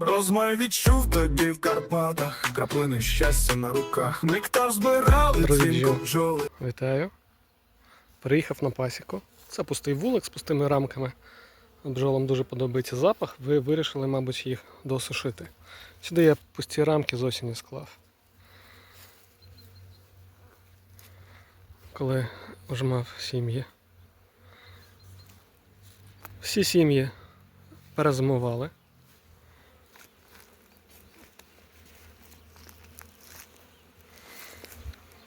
Розмай відчув тоді в Карпатах, краплини щастя на руках. Нектар збирали цінку бджоли. Вітаю. Приїхав на пасіку. Це пустий вулик з пустими рамками. Бджолам дуже подобається запах. Ви вирішили, мабуть, їх досушити. Сюди я пусті рамки з осені склав. Коли вже мав сім'ї. Всі сім'ї перезимували.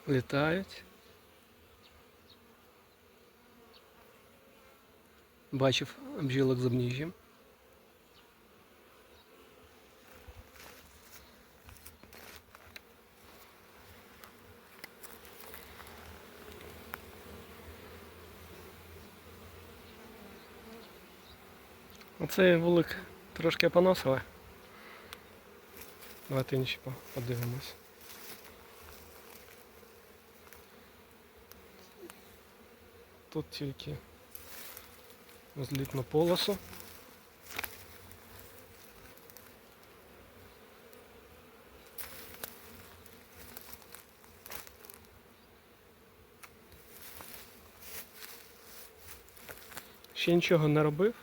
Літають. Бачив бджілок з обніжжям. Оцей вулик трошки поносили. Давайте інші подивимось. Тут тільки злітну полосу. Ще нічого не робив.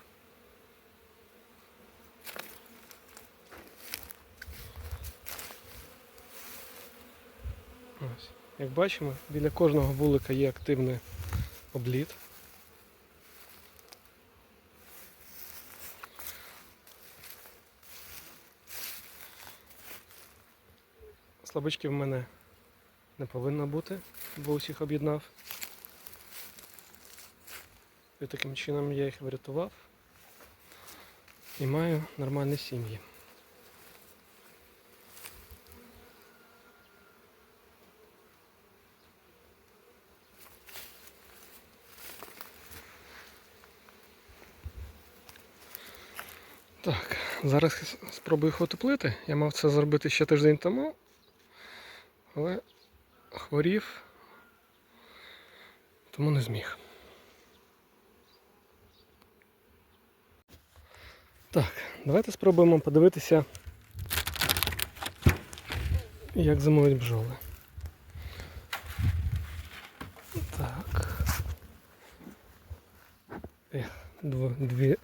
Ось. Як бачимо, біля кожного вулика є активний обліт. Слабички в мене не повинно бути, бо усіх об'єднав. І таким чином я їх врятував і маю нормальні сім'ї. Так, зараз спробую їх утеплити. Я мав це зробити ще тиждень тому, але хворів, тому не зміг. Так, давайте спробуємо подивитися, як зимують бджоли. Так. Ех, дві,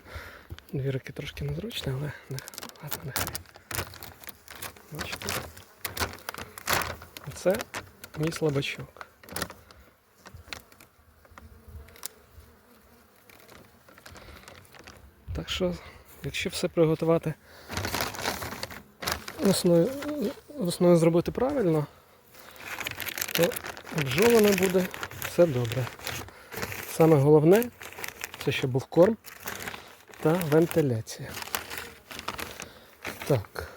дві руки трошки незручні, але не, ладно, нехай. Бачите? Це мій слабачок. Так що, якщо все приготувати весною, весною зробити правильно, то бджола буде все добре. Саме головне це щоб був корм та вентиляція. Так.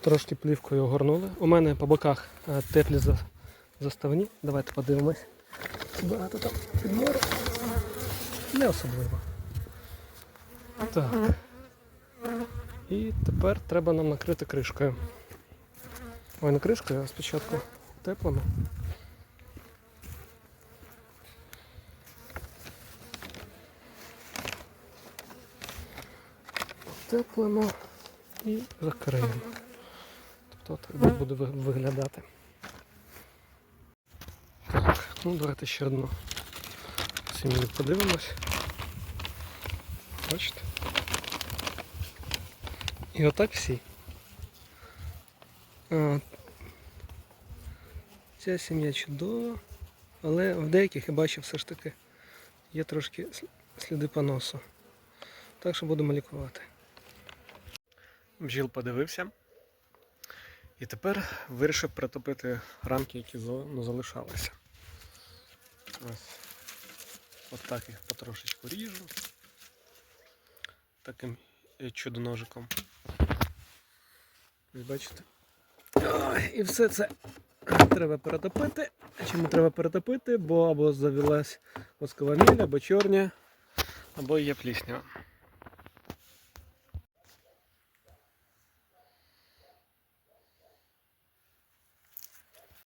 Трошки плівкою огорнули. У мене по боках е, теплі заставні. Давайте подивимось. Багато там підмору. Не особливо. Так. І тепер треба нам накрити кришкою. Ой, не кришкою, а спочатку теплимо. Теплимо і закриємо. Тобто так буде виглядати. Так, ну давайте ще одну сім'ю подивимось. Бачите? І отак всі. Ця сім'я чудова, але в деяких я бачив все ж таки є трошки сл- сліди поносу. Так що будемо лікувати. Бджіл подивився. І тепер вирішив притопити рамки, які ну, залишалися. Ось. От так їх потрошечку ріжу. Таким е, чудо-ножиком. Ось бачите? І все це треба перетопити. Чому треба перетопити? Бо або завелась воскова міль, або чорня, або є пліснява.